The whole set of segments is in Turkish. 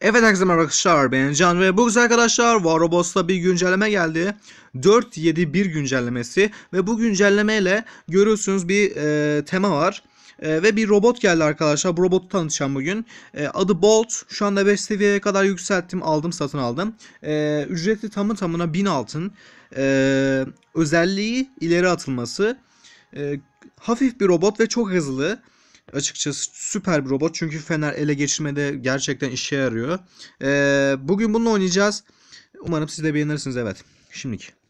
Evet herkese merhaba arkadaşlar ben Can ve bu güzel arkadaşlar Warobos'ta bir güncelleme geldi. 4.7.1 güncellemesi ve bu güncellemeyle görüyorsunuz bir e, tema var E, ve bir robot geldi arkadaşlar. Bu robotu tanıtacağım bugün. E, adı Bolt. Şu anda 5 seviyeye kadar yükselttim. Aldım satın aldım. E, ücretli tamı tamına 1000 altın. E, özelliği ileri atılması. E, hafif bir robot ve çok hızlı. Açıkçası süper bir robot. Çünkü Fener ele geçirmede gerçekten işe yarıyor. Ee, bugün bununla oynayacağız. Umarım siz de beğenirsiniz. Evet. Şimdiki.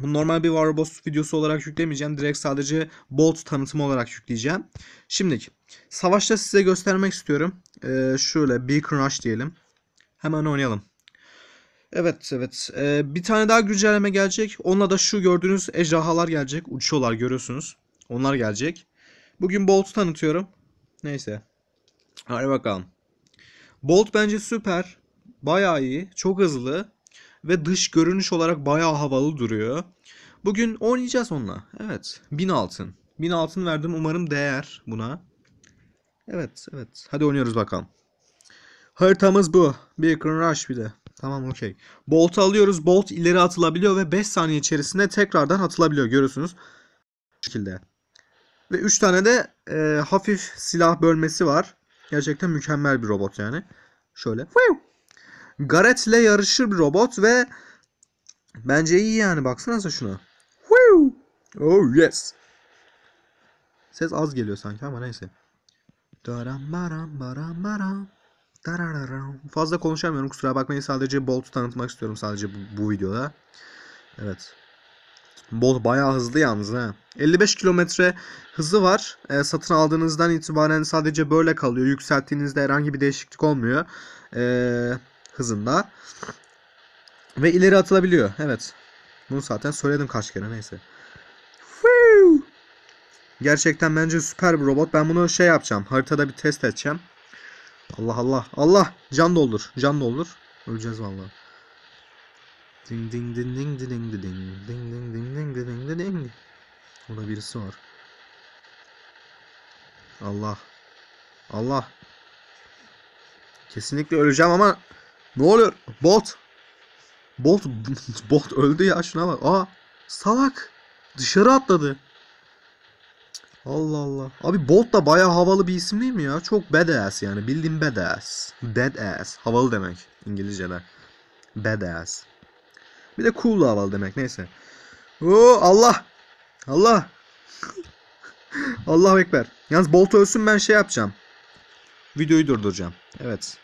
Normal bir Warboss videosu olarak yüklemeyeceğim. Direkt sadece Bolt tanıtımı olarak yükleyeceğim. Şimdiki. Savaşta size göstermek istiyorum. Ee, şöyle Beacon Rush diyelim. Hemen oynayalım. Evet evet. Ee, bir tane daha güncelleme gelecek. Onunla da şu gördüğünüz ejderhalar gelecek. Uçuyorlar görüyorsunuz. Onlar gelecek. Bugün Bolt'u tanıtıyorum. Neyse. Hadi bakalım. Bolt bence süper. Bayağı iyi. Çok hızlı. Ve dış görünüş olarak bayağı havalı duruyor. Bugün oynayacağız onunla. Evet. 1000 altın. 1000 altın verdim. Umarım değer buna. Evet. Evet. Hadi oynuyoruz bakalım. Haritamız bu. Beacon Rush bir de. Tamam okey. Bolt'u alıyoruz. Bolt ileri atılabiliyor ve 5 saniye içerisinde tekrardan atılabiliyor. Görüyorsunuz. Bu şekilde. Ve 3 tane de e, hafif silah bölmesi var. Gerçekten mükemmel bir robot yani. Şöyle. Gareth ile yarışır bir robot ve bence iyi yani. Baksanıza şuna. Oh yes. Ses az geliyor sanki ama neyse. Daram baram baram baram. Darararam. Fazla konuşamıyorum kusura bakmayın sadece Bolt'u tanıtmak istiyorum sadece bu, bu videoda. Evet. Bolt bayağı hızlı yalnız ha. 55 kilometre hızı var. E, satın aldığınızdan itibaren sadece böyle kalıyor. Yükselttiğinizde herhangi bir değişiklik olmuyor. E, hızında. Ve ileri atılabiliyor. Evet. Bunu zaten söyledim kaç kere neyse. Gerçekten bence süper bir robot. Ben bunu şey yapacağım. Haritada bir test edeceğim. Allah Allah. Allah. Can doldur. Can doldur. Öleceğiz vallahi. Ding ding ding ding ding ding ding ding ding ding ding ding ding. Burada birisi var. Allah. Allah. Kesinlikle öleceğim ama ne oluyor? Bot. Bot bot öldü ya şuna bak. Aa salak. Dışarı atladı. Allah Allah. Abi Bolt da bayağı havalı bir isim değil mi ya? Çok badass yani. Bildiğin badass. Badass. Havalı demek İngilizce'de. Badass. Bir de cool da havalı demek neyse. Oo Allah. Allah. Allah ekber. Yalnız Bolt ölsün ben şey yapacağım. Videoyu durduracağım. Evet.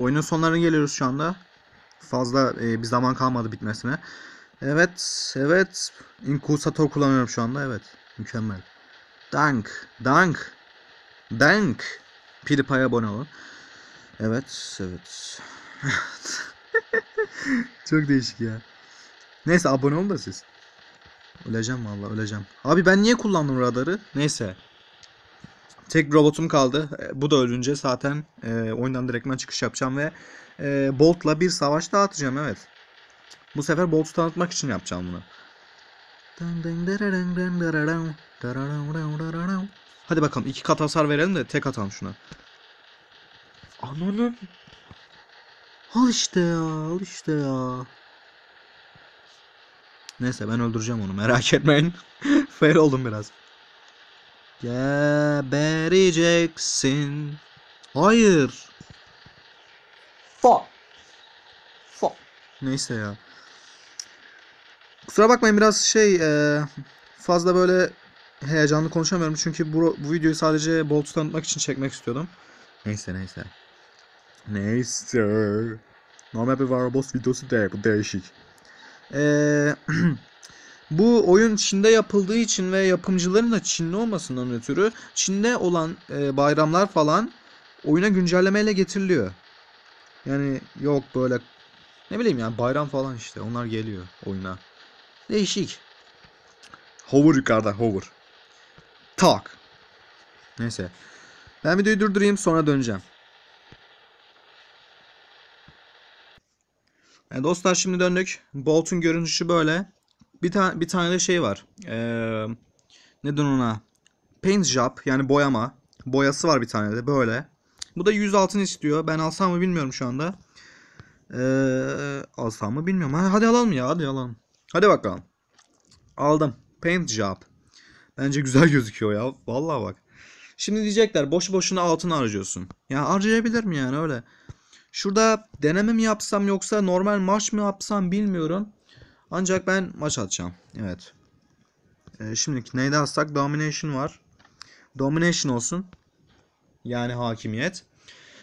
Oyunun sonlarına geliyoruz şu anda. Fazla e, bir zaman kalmadı bitmesine. Evet. Evet. Inkusator kullanıyorum şu anda. Evet. Mükemmel. Dank. Dank. Dank. PewDiePie'ye abone olun. Evet. Evet. Çok değişik ya. Neyse abone olun da siz. Öleceğim vallahi öleceğim. Abi ben niye kullandım radarı? Neyse. Tek robotum kaldı. E, Bu da ölünce zaten e, oyundan direktmen çıkış yapacağım ve e, Bolt'la bir savaş daha atacağım evet. Bu sefer Bolt'u tanıtmak için yapacağım bunu. Hadi bakalım iki kat hasar verelim de tek atalım şuna. Ananın. Al işte ya, al işte ya. Neyse ben öldüreceğim onu merak etmeyin. Fail oldum biraz. Gebereceksin. Hayır. Fuck. Fuck. Neyse ya. Kusura bakmayın biraz şey e, fazla böyle heyecanlı konuşamıyorum çünkü bu, bu videoyu sadece Bolt'u tanıtmak için çekmek istiyordum. Neyse neyse. Neyse. Normal bir Warboss videosu değil bu değişik. Ee, bu oyun Çin'de yapıldığı için ve yapımcıların da Çinli olmasından ötürü Çin'de olan e, bayramlar falan oyuna güncellemeyle getiriliyor. Yani yok böyle ne bileyim yani bayram falan işte onlar geliyor oyuna. Değişik. Hover yukarıda hover. Tak. Neyse. Ben videoyu durdurayım sonra döneceğim. E, dostlar şimdi döndük. Bolt'un görünüşü böyle. Bir tane bir tane de şey var. Ee, neden ona? Paint job yani boyama. Boyası var bir tane de böyle. Bu da 100 altın istiyor. Ben alsam mı bilmiyorum şu anda. Ee, alsam mı bilmiyorum. Ha, hadi alalım ya hadi alalım. Hadi bakalım. Aldım. Paint job. Bence güzel gözüküyor ya. Vallahi bak. Şimdi diyecekler boş boşuna altın harcıyorsun. Ya harcayabilir mi yani öyle? Şurada deneme mi yapsam yoksa normal maç mı yapsam bilmiyorum. Ancak ben maç atacağım. Evet. Ee, şimdiki neyde atsak? Domination var. Domination olsun. Yani hakimiyet.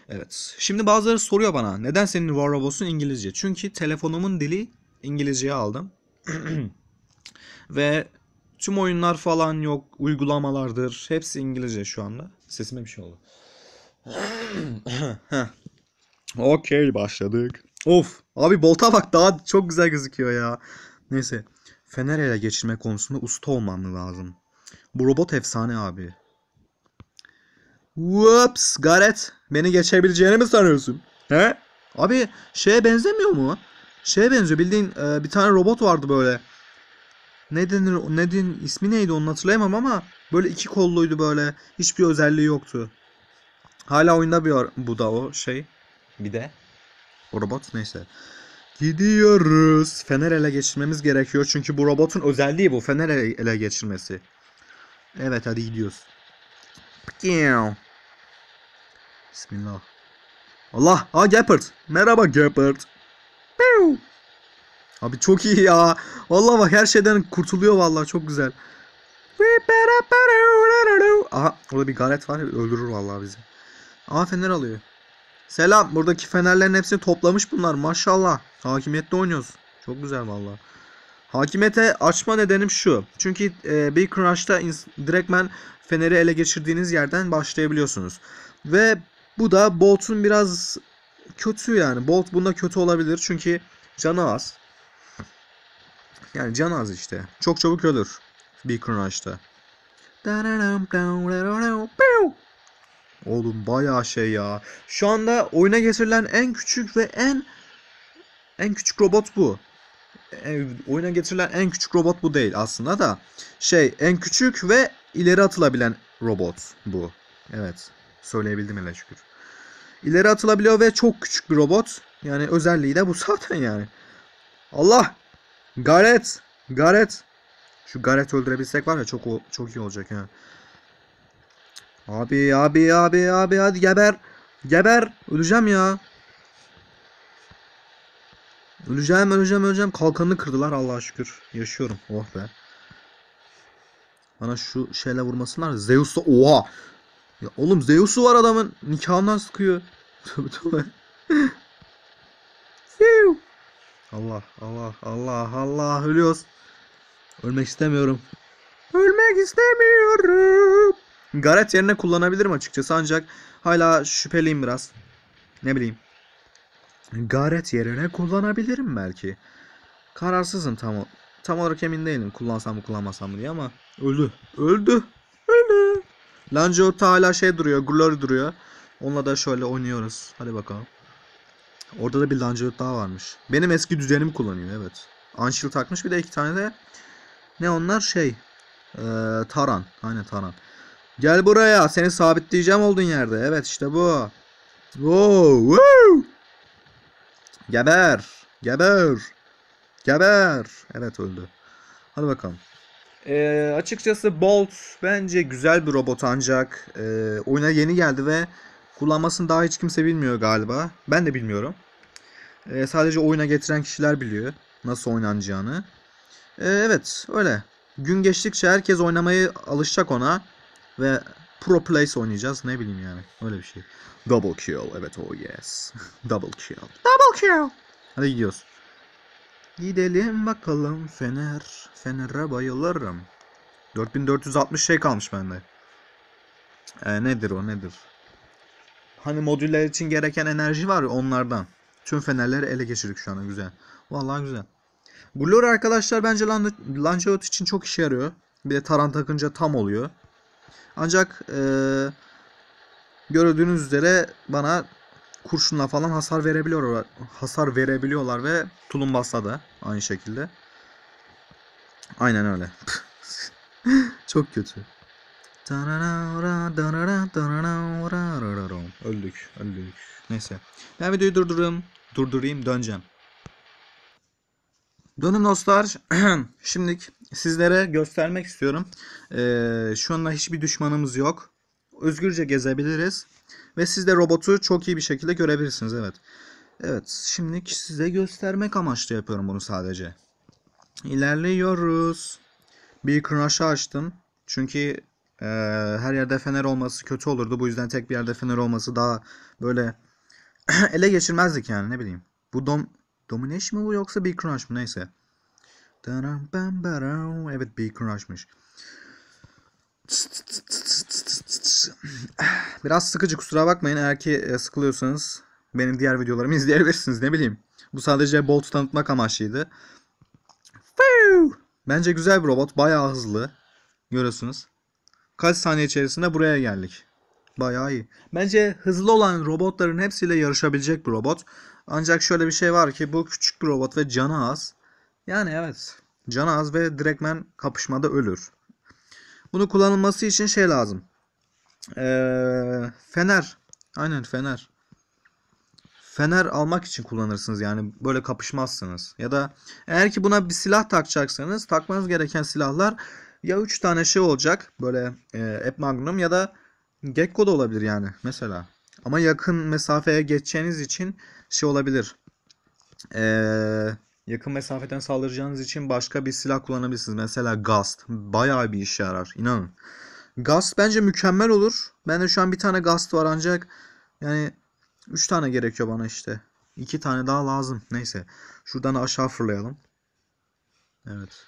Evet. Şimdi bazıları soruyor bana. Neden senin War Robots'un İngilizce? Çünkü telefonumun dili İngilizceye aldım. Ve tüm oyunlar falan yok. Uygulamalardır. Hepsi İngilizce şu anda. Sesime bir şey oldu. Okey başladık. Of abi bolta bak daha çok güzel gözüküyor ya. Neyse. Fener ele geçirme konusunda usta olmam lazım. Bu robot efsane abi. Whoops Gareth. Beni geçebileceğini mi sanıyorsun? He? Abi şeye benzemiyor mu? Şeye benziyor bildiğin e, bir tane robot vardı böyle. Ne denir, ne denir, ismi neydi onu hatırlayamam ama böyle iki kolluydu böyle. Hiçbir özelliği yoktu. Hala oyunda bir bu da o şey. Bir de o robot neyse. Gidiyoruz. Fener ele geçirmemiz gerekiyor. Çünkü bu robotun özelliği bu. Fener ele, geçirmesi. Evet hadi gidiyoruz. Bismillah. Allah. Ha Gepard. Merhaba Gepard. Abi çok iyi ya. Vallahi bak her şeyden kurtuluyor vallahi çok güzel. Aha orada bir garet var öldürür vallahi bizi. Aha fener alıyor. Selam. Buradaki fenerlerin hepsini toplamış bunlar. Maşallah. Hakimiyette oynuyoruz. Çok güzel valla. Hakimiyete açma nedenim şu. Çünkü e, Big Rush'ta direktmen feneri ele geçirdiğiniz yerden başlayabiliyorsunuz. Ve bu da Bolt'un biraz kötü yani. Bolt bunda kötü olabilir. Çünkü canı az. Yani canı az işte. Çok çabuk ölür. Big Rush'ta. Oğlum bayağı şey ya. Şu anda oyuna getirilen en küçük ve en en küçük robot bu. E, oyuna getirilen en küçük robot bu değil aslında da. Şey en küçük ve ileri atılabilen robot bu. Evet. Söyleyebildim hele şükür. İleri atılabiliyor ve çok küçük bir robot. Yani özelliği de bu zaten yani. Allah! Gareth! Gareth! Şu Gareth öldürebilsek var ya çok çok iyi olacak ya. Abi abi abi abi hadi geber. Geber. Öleceğim ya. Öleceğim öleceğim öleceğim. Kalkanını kırdılar Allah'a şükür. Yaşıyorum. Oh be. Bana şu şeyle vurmasınlar. Zeus'ta oha. Ya oğlum Zeus'u var adamın. Nikahından sıkıyor. Tövbe tövbe. Allah Allah Allah Allah ölüyoruz. Ölmek istemiyorum. Ölmek istemiyorum. Gareth yerine kullanabilirim açıkçası ancak hala şüpheliyim biraz. Ne bileyim. Gareth yerine kullanabilirim belki. Kararsızım tam tam olarak emin değilim kullansam mı kullanmasam mı diye ama öldü. Öldü. Öldü. Langeot'ta hala şey duruyor. Glory duruyor. Onunla da şöyle oynuyoruz. Hadi bakalım. Orada da bir Langeot daha varmış. Benim eski düzenim kullanıyor evet. Unshield takmış bir de iki tane de ne onlar şey ee, Taran. Aynen Taran. Gel buraya. Seni sabitleyeceğim olduğun yerde. Evet işte bu. Wow. Geber. Geber. Geber. Evet öldü. Hadi bakalım. Ee, açıkçası Bolt bence güzel bir robot ancak e, oyuna yeni geldi ve kullanmasını daha hiç kimse bilmiyor galiba. Ben de bilmiyorum. E, sadece oyuna getiren kişiler biliyor nasıl oynanacağını. E, evet öyle. Gün geçtikçe herkes oynamayı alışacak ona. Ve pro place oynayacağız. Ne bileyim yani. Öyle bir şey. Double kill. Evet oh yes. Double kill. Double kill. Hadi gidiyoruz. Gidelim bakalım Fener. Fener'e bayılırım. 4460 şey kalmış bende. E, nedir o nedir? Hani modüller için gereken enerji var ya onlardan. Tüm fenerleri ele geçirdik şu an güzel. Vallahi güzel. Glory arkadaşlar bence Langeot için çok işe yarıyor. Bir de taran takınca tam oluyor. Ancak e, gördüğünüz üzere bana kurşunla falan hasar verebiliyorlar. Hasar verebiliyorlar ve tulumbasla da aynı şekilde. Aynen öyle. Çok kötü. Öldük, öldük. Neyse. Ben videoyu durdururum. Durdurayım, döneceğim. Dönüm dostlar. Şimdilik sizlere göstermek istiyorum. Ee, şu anda hiçbir düşmanımız yok. Özgürce gezebiliriz. Ve siz de robotu çok iyi bir şekilde görebilirsiniz. Evet. Evet. Şimdilik size göstermek amaçlı yapıyorum bunu sadece. İlerliyoruz. Bir crush'ı açtım. Çünkü e, her yerde fener olması kötü olurdu. Bu yüzden tek bir yerde fener olması daha böyle ele geçirmezdik yani ne bileyim. Bu dom Domination mı bu yoksa bir crush mı neyse. Evet bir crush'mış. Biraz sıkıcı kusura bakmayın eğer ki e, sıkılıyorsanız benim diğer videolarımı izleyebilirsiniz ne bileyim. Bu sadece Bolt tanıtmak amaçlıydı. Bence güzel bir robot bayağı hızlı. Görüyorsunuz. Kaç saniye içerisinde buraya geldik. Bayağı iyi. Bence hızlı olan robotların hepsiyle yarışabilecek bir robot. Ancak şöyle bir şey var ki bu küçük bir robot ve canı az. Yani evet. Canı az ve direktmen kapışmada ölür. Bunu kullanılması için şey lazım. Ee, fener. Aynen fener. Fener almak için kullanırsınız yani böyle kapışmazsınız. Ya da eğer ki buna bir silah takacaksanız takmanız gereken silahlar ya 3 tane şey olacak böyle e, Ep Magnum ya da Gekko da olabilir yani mesela. Ama yakın mesafeye geçeceğiniz için şey olabilir. Ee, yakın mesafeden saldıracağınız için başka bir silah kullanabilirsiniz. Mesela Gast. Bayağı bir işe yarar. inanın. Gast bence mükemmel olur. Bende şu an bir tane Gast var ancak yani 3 tane gerekiyor bana işte. 2 tane daha lazım. Neyse. Şuradan aşağı fırlayalım. Evet.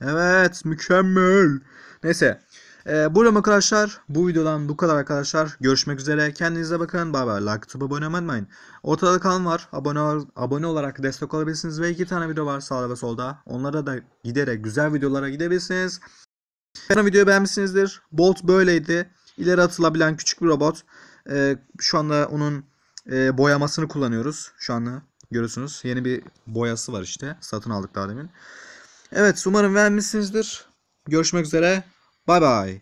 Evet mükemmel. Neyse. Ee, buyurun arkadaşlar. Bu videodan bu kadar arkadaşlar. Görüşmek üzere. Kendinize bakın. Bay bay. Like atıp abone olmayı. Ortada kanal var. Abone, abone olarak destek olabilirsiniz. Ve iki tane video var sağda ve solda. Onlara da giderek güzel videolara gidebilirsiniz. Umarım videoyu beğenmişsinizdir. Bolt böyleydi. İleri atılabilen küçük bir robot. Ee, şu anda onun e, boyamasını kullanıyoruz. Şu anda görüyorsunuz. Yeni bir boyası var işte. Satın aldık daha demin. Evet umarım beğenmişsinizdir. Görüşmek üzere. Bye bye.